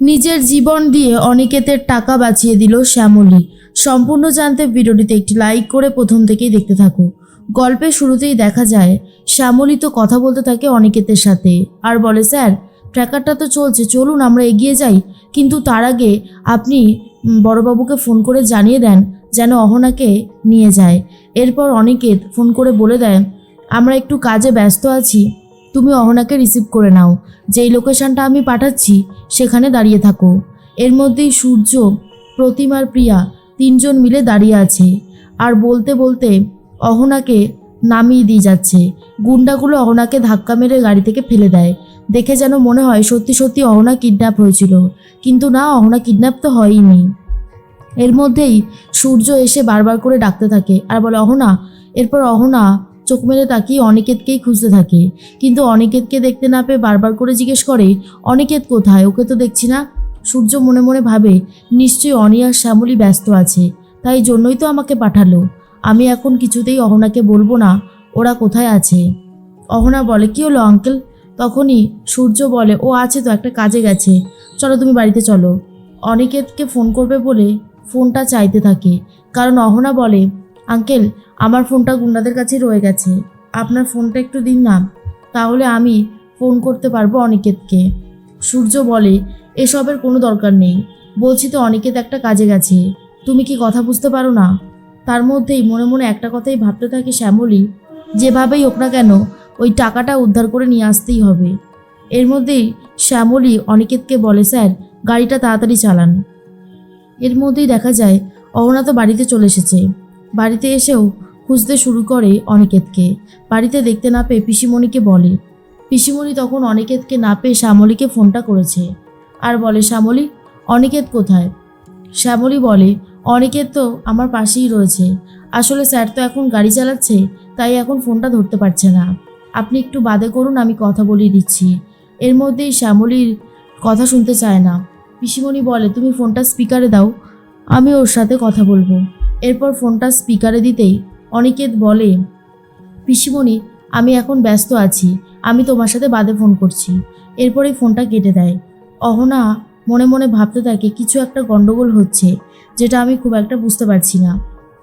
নিজের জীবন দিয়ে অনিকেতের টাকা বাঁচিয়ে দিল শ্যামলী। সম্পূর্ণ জানতে ভিডিওটিতে একটি লাইক করে প্রথম থেকেই দেখতে থাকো। গল্পের শুরুতেই দেখা যায়, শ্যামলী তো কথা বলতে থাকে অনিকেতের সাথে। আর বলে, স্যার, ট্র্যাকারটা তো চলছে, চলুন আমরা এগিয়ে যাই। কিন্তু তার আগে আপনি বড়বাবুকে ফোন করে জানিয়ে দেন যেন অহনাকে নিয়ে যায়। এরপর অনিকেত ফোন করে বলে দেয়, আমরা একটু কাজে ব্যস্ত আছি। তুমি অহনাকে রিসিভ করে নাও। যেই লোকেশনটা আমি পাঠাচ্ছি, সেখানে দাঁড়িয়ে থাকো। এর মধ্যেই সূর্য প্রতিমার প্রিয়া তিনজন মিলে দাঁড়িয়ে আছে। আর বলতে বলতে অহনাকে নামিয়ে দিয়ে যাচ্ছে। গুন্ডাগুলো অহনাকে ধাক্কা মেরে গাড়ি থেকে ফেলে দেয়। দেখে যেন মনে হয় সত্যি সত্যি অহনা কিডন্যাপ হয়েছিল। কিন্তু না, অহনা কিডন্যাপ তো হয়ইনি। এর মধ্যেই সূর্য এসে বারবার করে ডাকতে থাকে। আর বলে, অহনা। এরপর অহনা চোখ মেরে তাকিয়ে অনিকেতকেই খুঁজতে থাকে। কিন্তু অনিকেতকে দেখতে না পেয়ে বারবার করে জিজ্ঞেস করে, অনিকেত কোথায়? ওকে তো দেখছি না। সূর্য মনে মনে ভাবে, নিশ্চয়ই অনি আর শ্যামলী ব্যস্ত আছে, তাই জন্যই তো আমাকে পাঠালো। আমি এখন কিছুতেই অহনাকে বলব না, ওরা কোথায় আছে? অহনা বলে, কি হলো আঙ্কেল? তখনই সূর্য বলে, ও আছে তো, একটা কাজে গেছে। চলো তুমি বাড়িতে চলো। অনিকেতকে ফোন করবে বলে ফোনটা চাইতে থাকে। কারণ অহনা বলে আঙ্কেল, আমার ফোনটা গুন্ডাদের কাছে রয়ে গেছে। আপনার ফোনটা একটু দিন না, তাহলে আমি ফোন করতে পারব অনিকেতকে। সূর্য বলে, এসবের কোনো দরকার নেই। বলছি তো অনিকেত একটা কাজে গেছে। তুমি কি কথা বুঝতে পারো না? তার মধ্যেই মনে মনে একটা কথাই ভাবতে থাকে শ্যামলী, যেভাবেই হোক না কেন, ওই টাকাটা উদ্ধার করে নিয়ে আসতেই হবে। এর মধ্যেই শ্যামলী অনিকেতকে বলে, স্যার, গাড়িটা তাড়াতাড়ি চালান। এর মধ্যেই দেখা যায়, অহনা তো বাড়িতে চলে এসেছে। বাড়িতে এসেও খুঁজতে শুরু করে অনিকেতকে। বাড়িতে দেখতে না পেয়ে পিসিমণিকে বলে। পিসিমণি তখন অনিকেতকে না পেয়ে শ্যামলীকে ফোনটা করেছে। আর বলে, শ্যামলী, অনিকেত কোথায়? শ্যামলী বলে, অনিকেত তো আমার পাশেই রয়েছে। আসলে স্যার তো এখন গাড়ি চালাচ্ছে, তাই এখন ফোনটা ধরতে পারছে না। আপনি একটু বাদে করুন, আমি কথা বলিয়ে দিচ্ছি এর মধ্যেই শ্যামলীর কথা শুনতে চায় না। পিসিমণি বলে, তুমি ফোনটা স্পিকারে দাও, আমি ওর সাথে কথা বলব। এরপর ফোনটা স্পিকারে দিতেই অনিকেত বলে, পিসিমণি, আমি এখন ব্যস্ত আছি। আমি তোমার সাথে বাদে ফোন করছি। এরপরে ফোনটা কেটে দেয়। অহনা মনে মনে ভাবতে থাকে, কিছু একটা গন্ডগোল হচ্ছে, যেটা আমি খুব একটা বুঝতে পারছি না।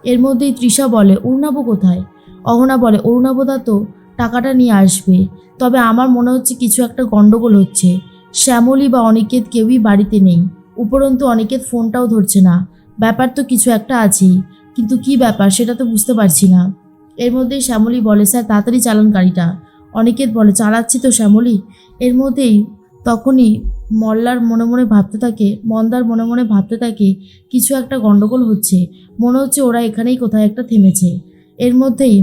এর মধ্যেই তৃষা বলে, অরুণাব কোথায়? অহনা বলে অরুণাবদা তো টাকাটা নিয়ে আসবে, তবে আমার মনে হচ্ছে কিছু একটা গন্ডগোল হচ্ছে। শ্যামলী বা অনিকেত কেউই বাড়িতে নেই। উপরন্তু অনিকেত ফোনটাও ধরছে না। ব্যাপার তো কিছু একটা আছেই, কিন্তু কি ব্যাপার সেটা তো বুঝতে পারছি না। এর মধ্যেই শ্যামলী বলে, স্যার, তাড়াতাড়ি চালান গাড়িটা। অনিকেত বলে, চালাচ্ছি তো শ্যামলী। এর মধ্যেই তখনই মল্লার মনে মনে ভাবতে থাকে, মন্দার মনে মনে ভাবতে থাকে, কিছু একটা গন্ডগোল হচ্ছে। মনে হচ্ছে ওরা এখানেই কোথায় একটা থেমেছে। এর মধ্যেই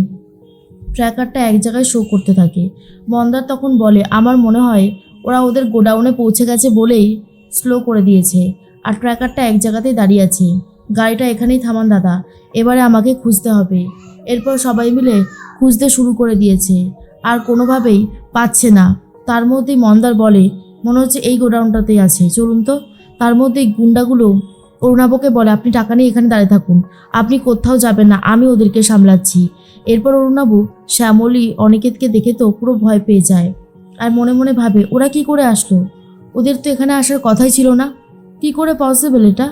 ট্র্যাকারটা এক জায়গায় শো করতে থাকে। মন্দার তখন বলে, আমার মনে হয় ওরা ওদের গোডাউনে পৌঁছে গেছে বলেই স্লো করে দিয়েছে। আর ট্র্যাকারটা এক জায়গাতেই দাঁড়িয়ে আছে। গাড়িটা এখানেই থামান দাদা, এবারে আমাকে খুঁজতে হবে। এরপর সবাই মিলে খুঁজতে শুরু করে দিয়েছে। আর কোনোভাবেই পাচ্ছে না। তার মধ্যেই মন্দার বলে, মনে হচ্ছে এই গোডাউনটাতেই আছে। চলুন তো। তার মধ্যেই গুন্ডাগুলো অরুণাবকে বলে, আপনি টাকা নিয়ে এখানে দাঁড়িয়ে থাকুন। আপনি কোথাও যাবেন না। আমি ওদেরকে সামলাচ্ছি। এরপর অরুণাবু, শ্যামলী, অনিকেতকে দেখে তো পুরো ভয় পেয়ে যায়। আর মনে মনে ভাবে, ওরা কি করে আসলো? ওদের তো এখানে আসার কথাই ছিল না। কি করে পসিবল এটা?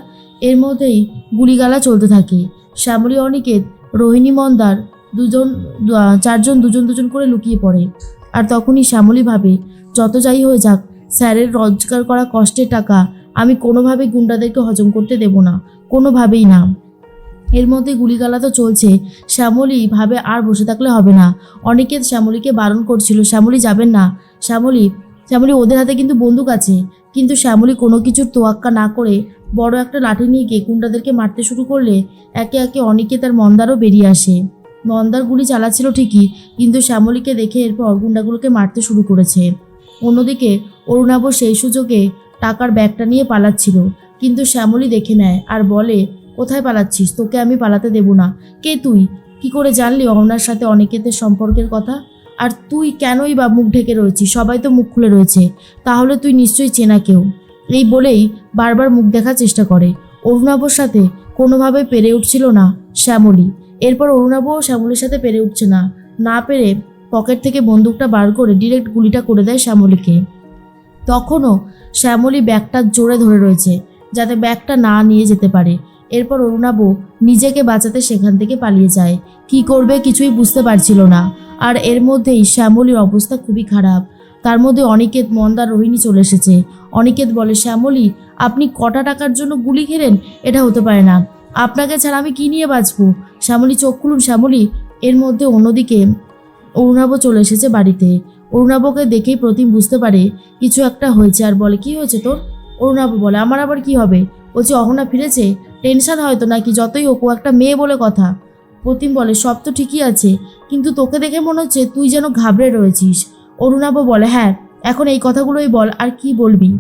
এর মধ্যেই গুলিগালা চলতে থাকে। শ্যামলী অনিকেত, রোহিণী মন্দার দুজন চারজন দুজন দুজন করে লুকিয়ে পড়ে। আর তখনই শ্যামলী ভাবে, যত যাই হয়ে যাক, স্যারের রোজগার করা কষ্টের টাকা, আমি কোনোভাবে গুন্ডাদেরকে হজম করতে দেব না। কোনোভাবেই না। এর মধ্যে গুলিগালা তো চলছে। শ্যামলী ভাবে আর বসে থাকলে হবে না। অনিকেত শ্যামলীকে বারণ করছিল, শ্যামলী যাবেন না। শ্যামলী শ্যামলী ওদের হাতে কিন্তু বন্দুক আছে। কিন্তু শ্যামলী কোনো কিছুর তোয়াক্কা না করে বড় একটা লাঠি নিয়ে গিয়ে মারতে শুরু করলে একে একে অনিকেত তার মন্দারও বেরিয়ে আসে। মন্দার গুলি চালাচ্ছিল ঠিকই, কিন্তু শ্যামলীকে দেখে এরপর গুন্ডাগুলোকে মারতে শুরু করেছে। অন্যদিকে অরুণাব সেই সুযোগে টাকার ব্যাগটা নিয়ে পালাচ্ছিল, কিন্তু শ্যামলী দেখে নেয় আর বলে, কোথায় পালাচ্ছিস? তোকে আমি পালাতে দেব না। কে তুই? কি করে জানলি অহনার সাথে অনিকেতের সম্পর্কের কথা? আর তুই কেনই বা মুখ ঢেকে রয়েছিস? সবাই তো মুখ খুলে রয়েছে। তাহলে তুই নিশ্চয়ই চেনা কেউ। এই বলেই বারবার মুখ দেখার চেষ্টা করে। অরুণাবর সাথে কোনোভাবে পেরে উঠছিল না শ্যামলী। এরপর অরুণাবও শ্যামলীর সাথে পেরে উঠছে না। না পেরে পকেট থেকে বন্দুকটা বার করে ডিরেক্ট গুলিটা করে দেয় শ্যামলীকে। তখনও শ্যামলী ব্যাগটা জোরে ধরে রয়েছে, যাতে ব্যাগটা না নিয়ে যেতে পারে। এরপর অরুণাবু নিজেকে বাঁচাতে সেখান থেকে পালিয়ে যায়। কি করবে কিছুই বুঝতে পারছিল না। আর এর মধ্যেই শ্যামলীর অবস্থা খুবই খারাপ। তার মধ্যে অনিকেত মন্দার রোহিণী চলে এসেছে। অনিকেত বলে, শ্যামলী, আপনি কটা টাকার জন্য গুলি খেলেন এটা হতে পারে না। আপনাকে ছাড়া আমি কি নিয়ে বাঁচবো? শ্যামলী চোখ খুলুন। শ্যামলী, এর মধ্যে অন্যদিকে অরুণাব চলে এসেছে বাড়িতে। অরুণাবকে দেখেই প্রতিম বুঝতে পারে, কিছু একটা হয়েছে। আর বলে, কি হয়েছে তোর? অরুণাব বলে, আমার আবার কি হবে? বলছে, অহনা ফিরেছে? টেনশন হয়তো নাকি? যতই হোক, ও একটা মেয়ে বলে কথা। প্রতিম বলে, সব তো ঠিকই আছে, কিন্তু তোকে দেখে মনে হচ্ছে তুই যেন ঘাবড়ে রয়েছিস। অরুণাব বলে হ্যাঁ এখন এই কথাগুলোই বল, আর কি বলবি?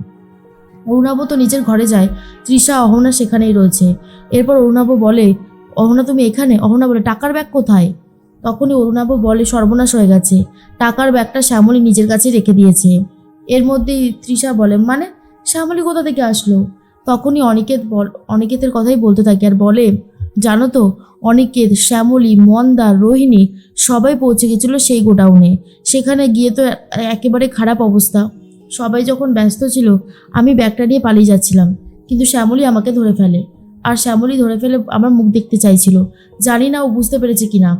অরুণাব তো নিজের ঘরে যায়, তৃষা, অহনা সেখানেই রয়েছে। এরপর অরুণাব বলে, অহনা তুমি এখানে? অহনা বলে, টাকার ব্যাগ কোথায়? তখনই অরুণাব বলে, সর্বনাশ হয়ে গেছে, টাকার ব্যাগটা শ্যামলী নিজের কাছে রেখে দিয়েছে। এর মধ্যেই তৃষা বলে মানে শ্যামলী কোথা থেকে আসলো? তখনই অনিকেত বল, অনিকেতের কথাই বলতে থাকে, আর বলে জানো তো অনিকেত, শ্যামলী মন্দা রোহিণী সবাই পৌঁছে গেছিল সেই গোডাউনে। সেখানে গিয়ে তো একেবারে খারাপ অবস্থা। সবাই যখন ব্যস্ত ছিল, আমি ব্যাগটা নিয়ে পালিয়ে যাচ্ছিলাম। কিন্তু শ্যামলী আমাকে ধরে ফেলে। আর শ্যামলী ধরে ফেলে আমার মুখ দেখতে চাইছিল। জানি না ও বুঝতে পেরেছে কি না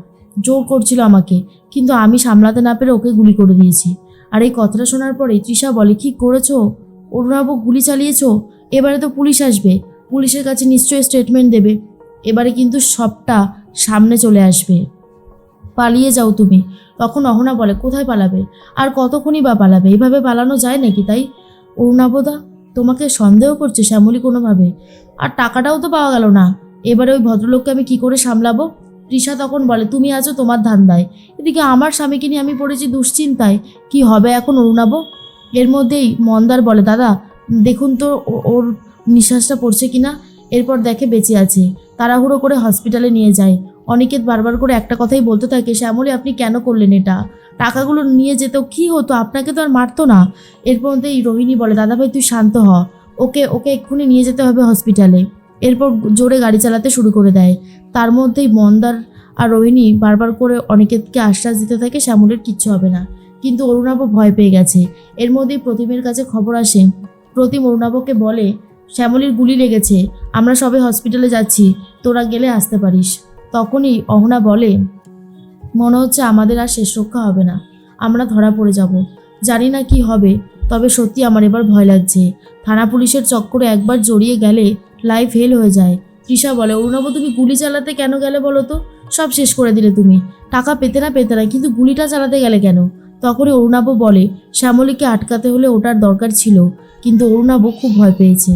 জোর করছিল আমাকে, কিন্তু আমি সামলাতে না পেরে ওকে গুলি করে দিয়েছি। আর এই কথাটা শোনার পরে তৃষা বলে, কি করেছ? অরুণাবু গুলি চালিয়েছো? এবারে তো পুলিশ আসবে। পুলিশের কাছে নিশ্চয়ই স্টেটমেন্ট দেবে। এবারে কিন্তু সবটা সামনে চলে আসবে। পালিয়ে যাও তুমি। তখন অহনা বলে, কোথায় পালাবে? আর কতক্ষণই বা পালাবে? এইভাবে পালানো যায় নাকি তাই? অরুণাবদা তোমাকে সন্দেহ করছে শ্যামলী কোনোভাবে। আর টাকাটাও তো পাওয়া গেল না। এবারে ওই ভদ্রলোককে আমি কি করে সামলাবো? তৃষা তখন বলে, তুমি আছো তোমার ধান্দায়। এদিকে আমার স্বামীকে নিয়ে আমি পড়েছি দুশ্চিন্তায়। কি হবে এখন অরুণাব এর মধ্যেই মন্দার বলে, দাদা, দেখুন তো ওর নিঃশ্বাসটা পড়ছে কিনা? এরপর দেখে বেঁচে আছে। তাড়াহুড়ো করে হসপিটালে নিয়ে যায়। অনিকেত বারবার করে একটা কথাই বলতে থাকে, শ্যামলী, আপনি কেন করলেন এটা? টাকাগুলো নিয়ে যেত কি হতো? আপনাকে তো আর মারতো না। এরপর মধ্যেই রোহিণী বলে, দাদা ভাই, তুই শান্ত হ। ওকে ওকে এক্ষুনি নিয়ে যেতে হবে হসপিটালে। এরপর জোরে গাড়ি চালাতে শুরু করে দেয়। তার মধ্যেই মন্দার আর রোহিণী বারবার করে অনিকেতকে আশ্বাস দিতে থাকে, শ্যামলের কিচ্ছু হবে না। কিন্তু অরুণাভ ভয় পেয়ে গেছে। এর মধ্যেই প্রতিমের কাছে খবর আসে। প্রতিম অরুণাভকে বলে, শ্যামলীর গুলি লেগেছে। আমরা সবে হসপিটালে যাচ্ছি, তোরা গেলে আসতে পারিস। তখনই অহনা বলে, মনে হচ্ছে আমাদের আর শেষ রক্ষা হবে না। আমরা ধরা পড়ে যাব। জানি না কি হবে, তবে সত্যি আমার এবার ভয় লাগছে। থানা পুলিশের চক্করে একবার জড়িয়ে গেলে লাইফ হেল হয়ে যায়। তৃষা বলে, অরুণাব, তুমি গুলি চালাতে কেন গেলে বলো তো? সব শেষ করে দিলে তুমি। টাকা পেতে না পেতে না, কিন্তু গুলিটা চালাতে গেলে কেন? তখনই অরুণাব বলে, শ্যামলীকে আটকাতে হলে ওটার দরকার ছিল, কিন্তু অরুণাব খুব ভয় পেয়েছে।